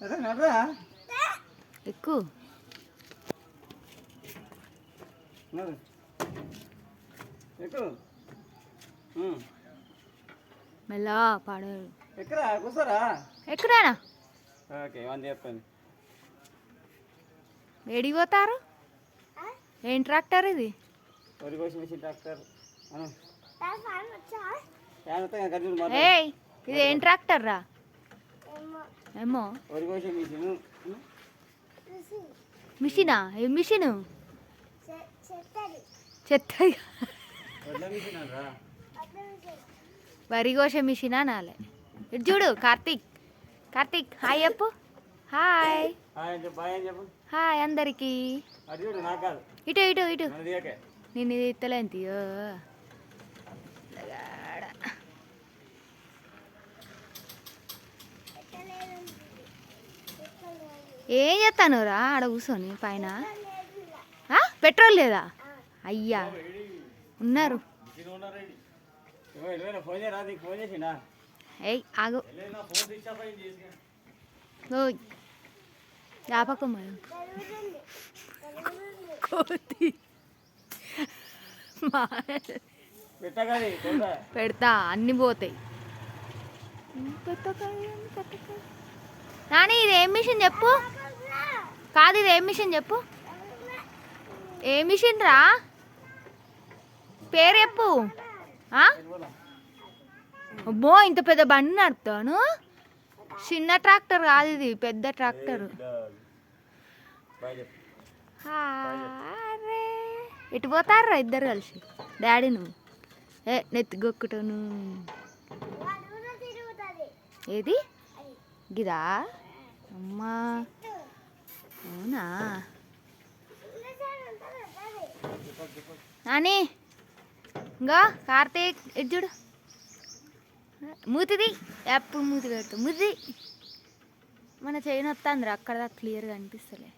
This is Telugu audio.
నడరా నడు. ఎక్కు. మెల్ల ఎక్కరా? కూర్చోరా. ఎక్కడానా ఓకే వన్ చెప్పండి. ఏడికి పోతారు? ఏం ట్రాక్టర్ ఇది? వరి కోసి మిషన్ ఏయ్ ఇది ఏం ట్రాక్టర్ రా? ఏమో? మిషన్ మిషనా? ఏ మిషన్? చెత్త వడ్ల మిషన్ అనాలే ఇటు చూడు కార్తీక్. కార్తీక్ హాయ్ చెప్పు. హాయ్. హాయ్ అందరికి. ఇటు ఇటు ఇటు. నేను ఇది ఏం చేస్తాను రా ఆడ కూర్చొని పైన? పెట్రోల్ లేదా? అయ్యా. ఉన్నారు. ఏయ్ ఆగు. ఓయ్ కోతి పెడతా అన్ని పోతాయి. నాని ఇది ఏం మిషన్ చెప్పు? కాదు ఇది ఏం మిషన్ చెప్పు? ఏ మిషన్ రా? పేరు చెప్పు? అబ్బో ఇంత పెద్ద బండి నడుపుతాను చిన్న ట్రాక్టర్ కాదు ఇది పెద్ద ట్రాక్టర్. ఎటు పోతారా ఇద్దరు కలిసి? డాడీ నువ్వు? ఏ నెత్తి గొక్కుటను. ఏది? గిదా? అమ్మా. అవునా? నాని ఇంకా కార్తీక్ ఇటు చూడు. మూతిది ఎప్పుడు మూతి పెడతా. మూతిది. మన చైన్ వస్తుంది అక్కడ క్లియర్గా అనిపిస్తలే.